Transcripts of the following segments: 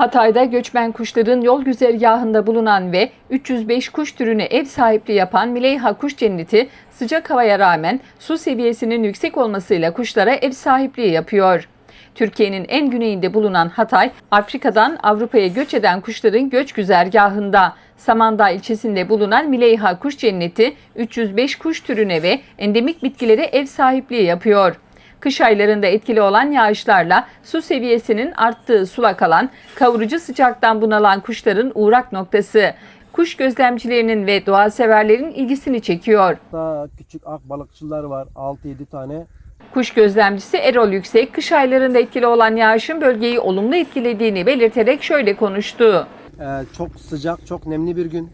Hatay'da göçmen kuşların yol güzergahında bulunan ve 305 kuş türüne ev sahipliği yapan Mileyha Kuş Cenneti sıcak havaya rağmen su seviyesinin yüksek olmasıyla kuşlara ev sahipliği yapıyor. Türkiye'nin en güneyinde bulunan Hatay, Afrika'dan Avrupa'ya göç eden kuşların göç güzergahında. Samandağ ilçesinde bulunan Mileyha Kuş Cenneti 305 kuş türüne ve endemik bitkilere ev sahipliği yapıyor. Kış aylarında etkili olan yağışlarla su seviyesinin arttığı sulak alan, kavurucu sıcaktan bunalan kuşların uğrak noktası. Kuş gözlemcilerinin ve doğa severlerin ilgisini çekiyor. Daha küçük ak balıkçılar var 6-7 tane. Kuş gözlemcisi Erol Yüksek, kış aylarında etkili olan yağışın bölgeyi olumlu etkilediğini belirterek şöyle konuştu. Ee, çok sıcak, çok nemli bir gün.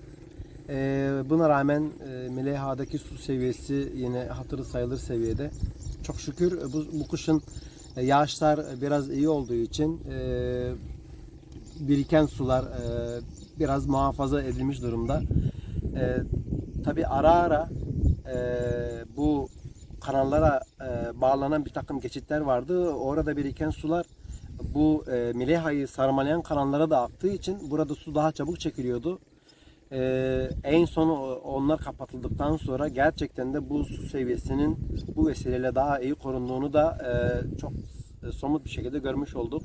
Ee, buna rağmen e, Mileyha'daki su seviyesi yine hatırı sayılır seviyede. Çok şükür e, bu, bu kışın e, yağışlar biraz iyi olduğu için e, biriken sular e, biraz muhafaza edilmiş durumda. E, Tabi ara ara e, bu kanallara e, bağlanan bir takım geçitler vardı. Orada biriken sular bu e, Mileha'yı sarmalayan kanallara da aktığı için burada su daha çabuk çekiliyordu. E, en son onlar kapatıldıktan sonra gerçekten de bu su seviyesinin bu vesileyle daha iyi korunduğunu da e, çok e, somut bir şekilde görmüş olduk.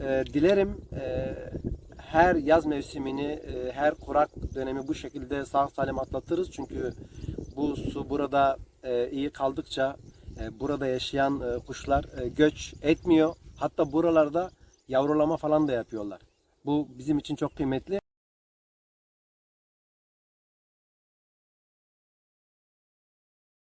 E, dilerim e, her yaz mevsimini, e, her kurak dönemi bu şekilde sağ salim atlatırız. Çünkü bu su burada e, iyi kaldıkça e, burada yaşayan e, kuşlar e, göç etmiyor. Hatta buralarda yavrulama falan da yapıyorlar. Bu bizim için çok kıymetli.